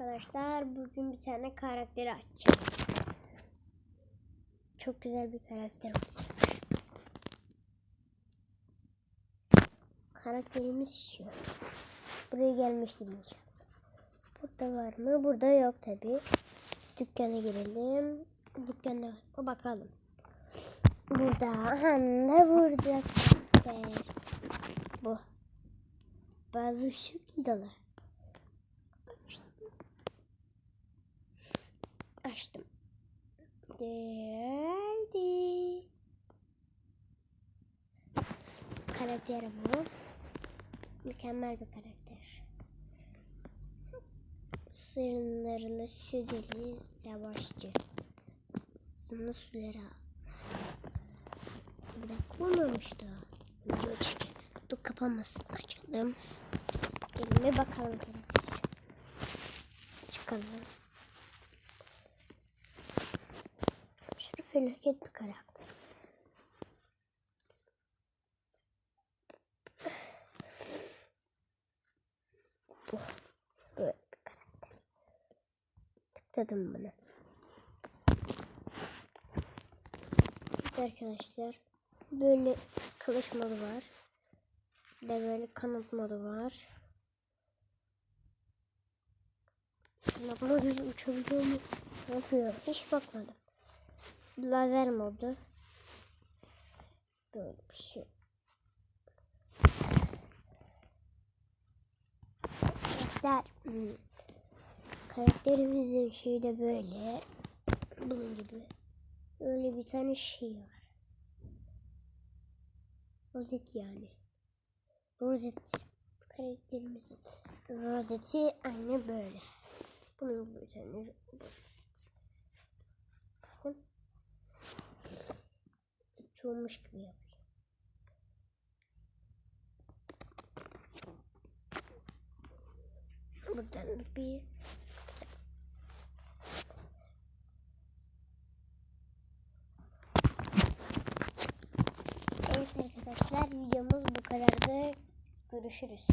arkadaşlar. Bugün bir tane karakteri açacağız. Çok güzel bir karakter. Karakterimiz şu. Buraya gelmiştim. hiç. Burada var mı? Burada yok tabi. Dükkana girelim. Dükkanda mı? Bakalım. Burada. Aha ne burada? Bu. Bazı ışık dalı. Açtım. Geldi. Karakterim bu. Mükemmel bir karakter. Sırlarını süreli savaşçı. Dakika olmamış daha. Video çekiyor. Dur kapanmasın. Açalım. Elime bakalım karakter. Çıkalım. Felaket bir karakter. Böyle bir karakter. Tıkladım bunu. Evet arkadaşlar. Böyle kılıç modu var. Bir de böyle kanat modu var. Kanat modu uçabiliyor mu? Ne yapıyor? Hiç bakmadım. Lazer modu. Böyle bir şey. Karakter. Karakterimizin şeyi de böyle. Bunun gibi. Böyle bir tane şey var. Rozet yani. Rozet. Karakterimizin rozeti aynı böyle. Bunun bir tane rozet. Bakın. Çoğumuş gibi yapıyor. Buradan bir Evet arkadaşlar videomuz bu kadardı. Görüşürüz.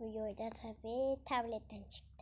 Videoyu da tabi tabletten çıktı.